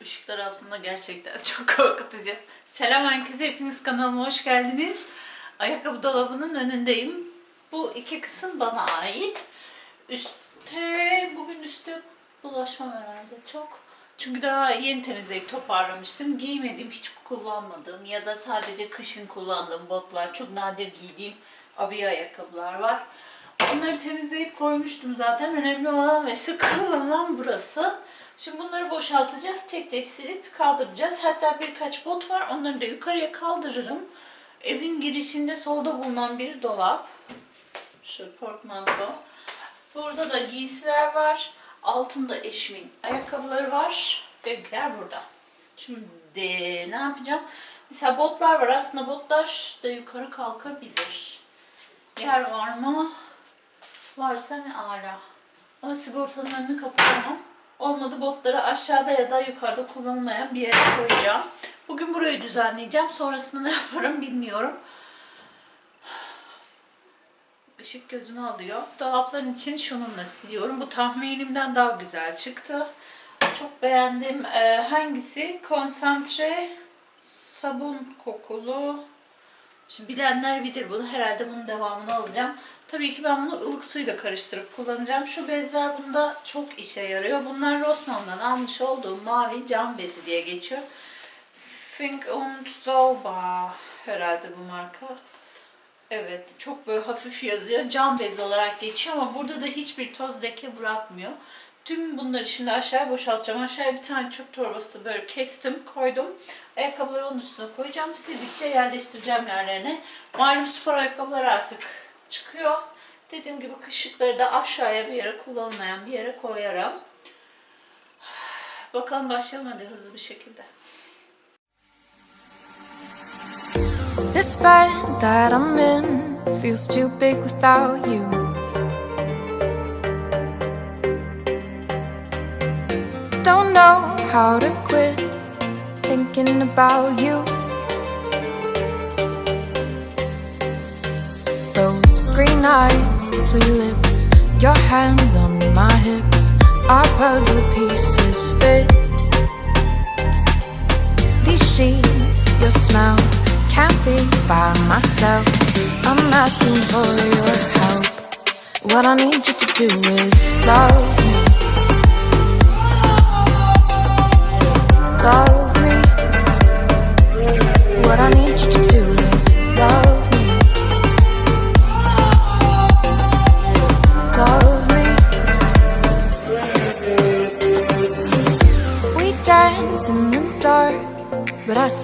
Işıklar altında gerçekten çok korkutucu. Selam herkese, hepiniz kanalıma hoş geldiniz. Ayakkabı dolabının önündeyim. Bu iki kısım bana ait. Üste, bugün üstte bulaşmam herhalde çok. Çünkü daha yeni temizleyip toparlamıştım. Giymediğim, hiç kullanmadığım ya da sadece kışın kullandığım botlar, çok nadir giydiğim abiye ayakkabılar var. Onları temizleyip koymuştum zaten. Önemli olan ve sık kullanılan burası. Şimdi bunları boşaltacağız. Tek tek silip kaldıracağız. Hatta birkaç bot var. Onları da yukarıya kaldırırım. Evin girişinde solda bulunan bir dolap. Şu portmanto. Burada da giysiler var. Altında eşimin ayakkabıları var. Bebeler burada. Şimdi ne yapacağım? Mesela botlar var. Aslında botlar da yukarı kalkabilir. Yer var mı? Varsa ne ala. Ama sigortanın önünü kapatamam. Olmadı botları aşağıda ya da yukarıda kullanılmayan bir yere koyacağım. Bugün burayı düzenleyeceğim. Sonrasında ne yaparım bilmiyorum. Işık gözümü alıyor. Dolapların için şununla siliyorum. Bu tahminimden daha güzel çıktı. Çok beğendim. Ee, hangisi? Konsantre sabun kokulu. Şimdi bilenler bilir bunu. Herhalde bunun devamını alacağım. Tabii ki ben bunu ılık suyla karıştırıp kullanacağım. Şu bezler bunda çok işe yarıyor. Bunlar Rossmann'dan almış olduğum mavi cam bezi diye geçiyor. Fink und Sauber herhalde bu marka. Evet, çok böyle hafif yazıyor. Cam bezi olarak geçiyor ama burada da hiçbir toz leke bırakmıyor. Tüm bunları şimdi aşağıya boşaltacağım. Aşağıya bir tane çöp torbası böyle kestim, koydum. Ayakkabıları onun üstüne koyacağım. Sildikçe yerleştireceğim yerlerine. Malum spor ayakkabılar artık çıkıyor. Dediğim gibi kışlıkları da aşağıya bir yere kullanılmayan bir yere koyarım. Bakalım başlayalım hadi hızlı bir şekilde. This bed that I'm in feels too big without you. Don't know how to quit thinking about you. Green eyes, sweet lips, your hands on my hips, our puzzle pieces fit. These sheets, your smell, can't be by myself. I'm asking for your help. What I need you to do is love me. Love me. What I need you to do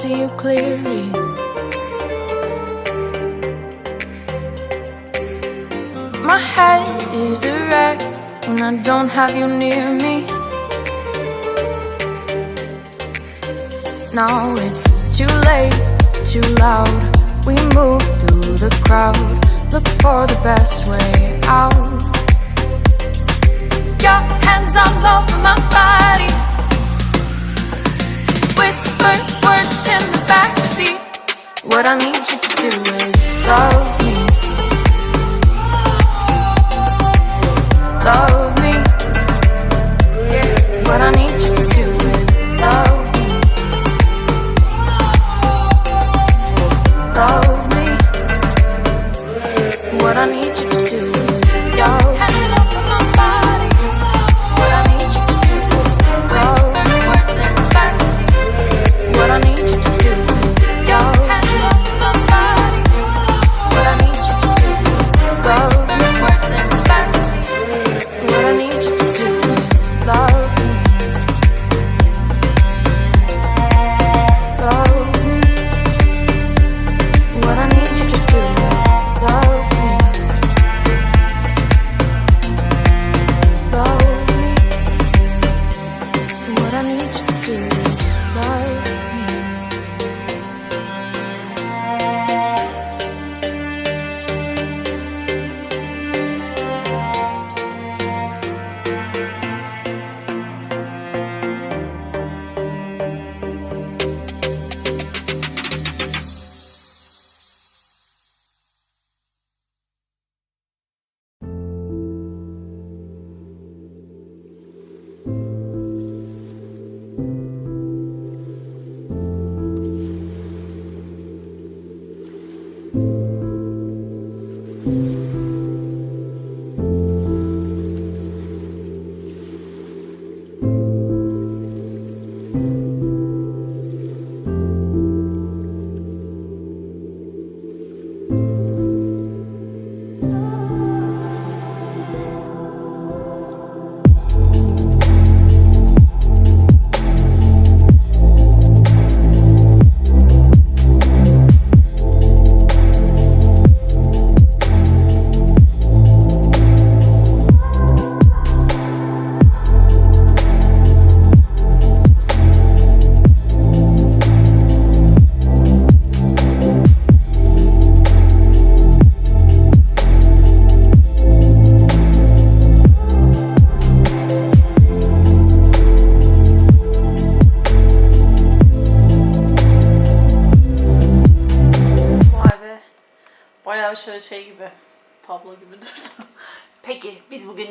see you clearly. My head is a wreck when I don't have you near me. Now it's too late, too loud. We move through the crowd, look for the best way out. Your hands all over my body, whisper in the backseat. What I need you to do is love me. love me. What I need you to do is love me. Love me. What I need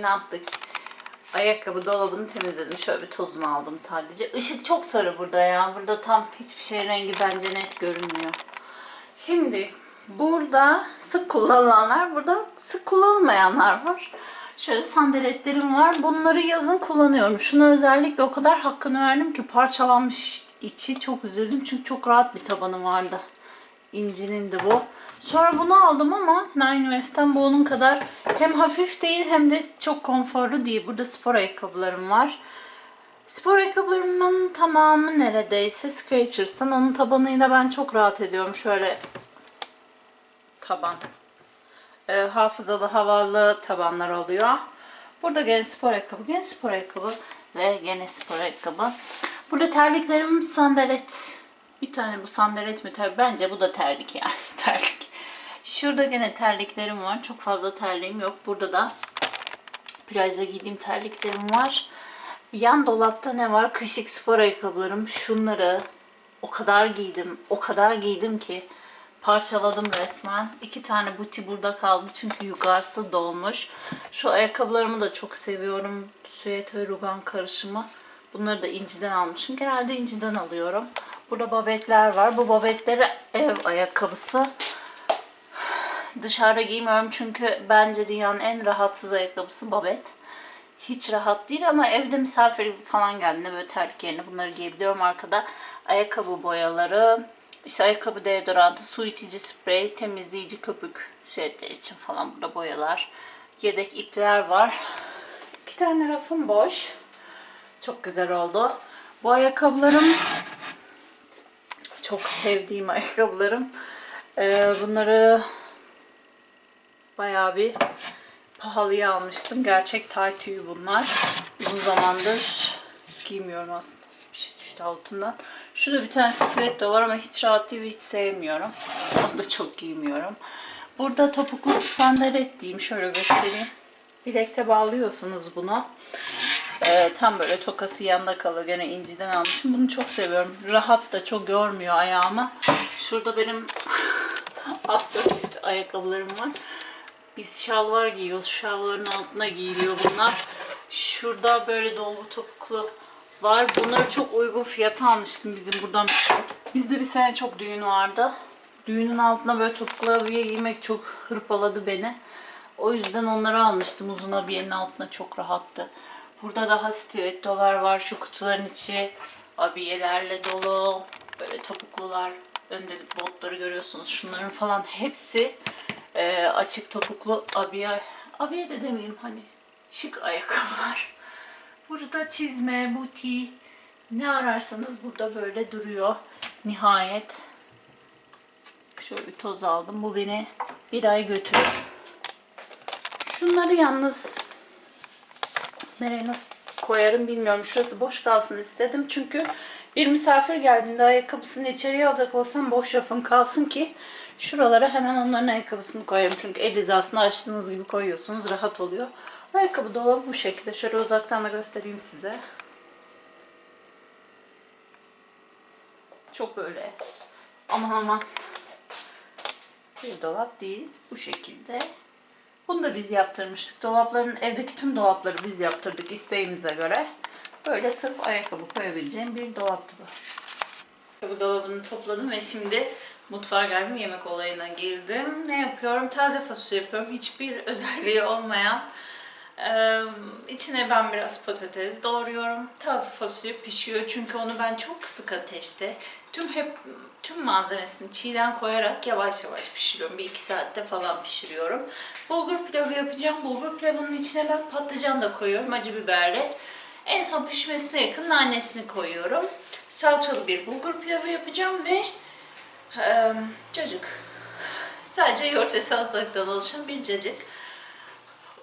ne yaptık? Ayakkabı dolabını temizledim. Şöyle bir tozunu aldım sadece. Işık çok sarı burada ya. Burada tam hiçbir şey rengi bence net görünmüyor. Şimdi burada sık kullanılanlar, burada sık kullanılmayanlar var. Şöyle sandaletlerim var. Bunları yazın kullanıyorum. Şuna özellikle o kadar hakkını verdim ki parçalanmış içi çok üzüldüm. Çünkü çok rahat bir tabanı vardı. İncinin de bu. Sonra bunu aldım ama Nine West'ten bu onun kadar hem hafif değil hem de çok konforlu değil. Burada spor ayakkabılarım var. Spor ayakkabılarımın tamamı neredeyse Skechers'tan. Onun tabanıyla ben çok rahat ediyorum. Şöyle taban. Ee, hafızalı havalı tabanlar oluyor. Burada gene spor ayakkabı, gene spor ayakkabı ve gene spor ayakkabı. Burada terliklerim sandalet. Bir tane bu sandalet mi? Bence bu da terlik yani. terlik. Şurada gene terliklerim var. Çok fazla terliğim yok. Burada da plaja giydiğim terliklerim var. Yan dolapta ne var? Kışlık spor ayakkabılarım. Şunları o kadar giydim. O kadar giydim ki parçaladım resmen. İki tane buti burada kaldı çünkü yukarısı dolmuş. Şu ayakkabılarımı da çok seviyorum. Süet ve rugan karışımı. Bunları da inciden almışım. Genelde inciden alıyorum. Burada babetler var. Bu babetleri ev ayakkabısı. Dışarıda giymiyorum çünkü bence dünyanın en rahatsız ayakkabısı babet. Hiç rahat değil ama evde misafir falan geldiğinde böyle terlik yerine bunları giyebiliyorum. Arkada ayakkabı boyaları, işte ayakkabı deodorantı, su itici sprey, temizleyici köpük süetler için falan burada boyalar. Yedek ipler var. İki tane rafım boş. Çok güzel oldu. Bu ayakkabılarım çok sevdiğim ayakkabılarım. Ee, bunları bayağı bir pahalıya almıştım. Gerçek tay tüyü bunlar. Uzun zamandır giymiyorum aslında. Bir şey düştü altından. Şurada bir tane stiletto var ama hiç rahat değil ve hiç sevmiyorum. Onu da çok giymiyorum. Burada topuklu sandalet diyeyim. Şöyle göstereyim. Bilekte bağlıyorsunuz bunu. Ee, tam böyle tokası yanında kalıyor. Gene inciden almışım. Bunu çok seviyorum. Rahat da çok yormuyor ayağımı. Şurada benim astrolist ayakkabılarım var. Biz şalvar giyiyoruz. Şalvarın altına giyiliyor bunlar. Şurada böyle dolgu topuklu var. Bunları çok uygun fiyata almıştım bizim buradan. Bizde bir sene çok düğün vardı. Düğünün altına böyle topuklu abiye giymek çok hırpaladı beni. O yüzden onları almıştım. Uzun abiyenin altına çok rahattı. Burada daha stilettolar var. Şu kutuların içi abiyelerle dolu. Böyle topuklular. Önde botları görüyorsunuz. Şunların falan hepsi e, açık topuklu abiye. Abiye de demeyeyim hani şık ayakkabılar. Burada çizme, buti ne ararsanız burada böyle duruyor. Nihayet şöyle bir toz aldım. Bu beni bir ay götürür. Şunları yalnız nereye nasıl koyarım bilmiyorum. Şurası boş kalsın istedim. Çünkü bir misafir geldiğinde ayakkabısını içeriye alacak olsam boş rafım kalsın ki şuralara hemen onların ayakkabısını koyarım. Çünkü el hizasını açtığınız gibi koyuyorsunuz. Rahat oluyor. Ayakkabı dolabı bu şekilde. Şöyle uzaktan da göstereyim size. Çok böyle aman aman bir dolap değil. Bu şekilde. Bunu da biz yaptırmıştık. Dolapların, evdeki tüm dolapları biz yaptırdık isteğimize göre. Böyle sırf ayakkabı koyabileceğim bir dolaptı bu. Ayakkabı dolabını topladım ve şimdi mutfağa geldim. Yemek olayına girdim. Ne yapıyorum? Taze fasulye yapıyorum. Hiçbir özelliği olmayan. Ee, içine ben biraz patates doğruyorum. Taze fasulye pişiyor çünkü onu ben çok kısık ateşte tüm hep tüm malzemesini çiğden koyarak yavaş yavaş pişiriyorum. Bir iki saatte falan pişiriyorum. Bulgur pilavı yapacağım. Bulgur pilavının içine ben patlıcan da koyuyorum acı biberle. En son pişmesine yakın nanesini koyuyorum. Salçalı bir bulgur pilavı yapacağım ve e, cacık. Sadece yoğurt ve salatalıktan oluşan bir cacık.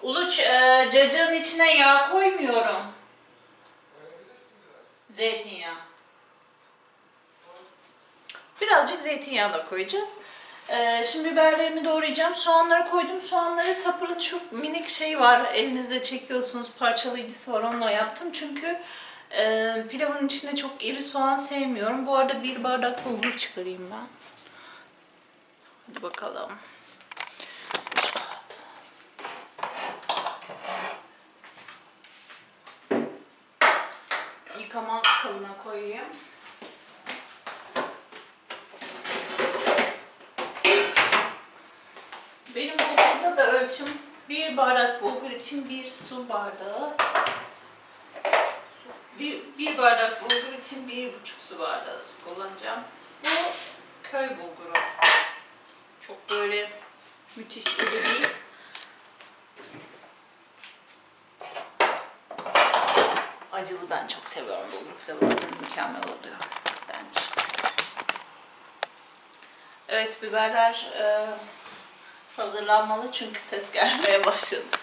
Uluç, e, cacığın içine yağ koymuyorum. Zeytinyağı. Birazcık zeytinyağı da koyacağız. E, şimdi biberlerimi doğrayacağım. Soğanları koydum. Soğanları tapırın şu minik şey var. Elinizde çekiyorsunuz. Parçalayıcısı var. Onunla yaptım. Çünkü e, pilavın içinde çok iri soğan sevmiyorum. Bu arada bir bardak bulgur çıkarayım ben. Hadi bakalım. Yıkama kabına koyayım. Benim bulgurda da ölçüm bir bardak bulgur için bir su bardağı. Bir, bir bardak bulgur için bir buçuk su bardağı su kullanacağım. Bu köy bulguru. Çok böyle müthiş iri değil. Acılı ben çok seviyorum bulgur pilavı. Acılı mükemmel oluyor bence. Evet biberler e, hazırlanmalı çünkü ses gelmeye başladı.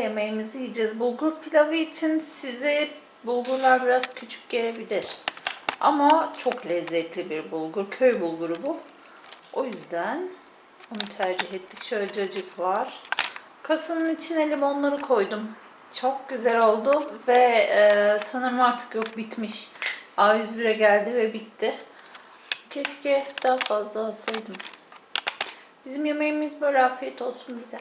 Yemeğimizi yiyeceğiz. Bulgur pilavı için size bulgurlar biraz küçük gelebilir. Ama çok lezzetli bir bulgur. Köy bulguru bu. O yüzden onu tercih ettik. Şöyle cacık var. Kasanın içine limonları koydum. Çok güzel oldu ve e, sanırım artık yok bitmiş. A101'e geldi ve bitti. Keşke daha fazla alsaydım. Bizim yemeğimiz böyle afiyet olsun bize.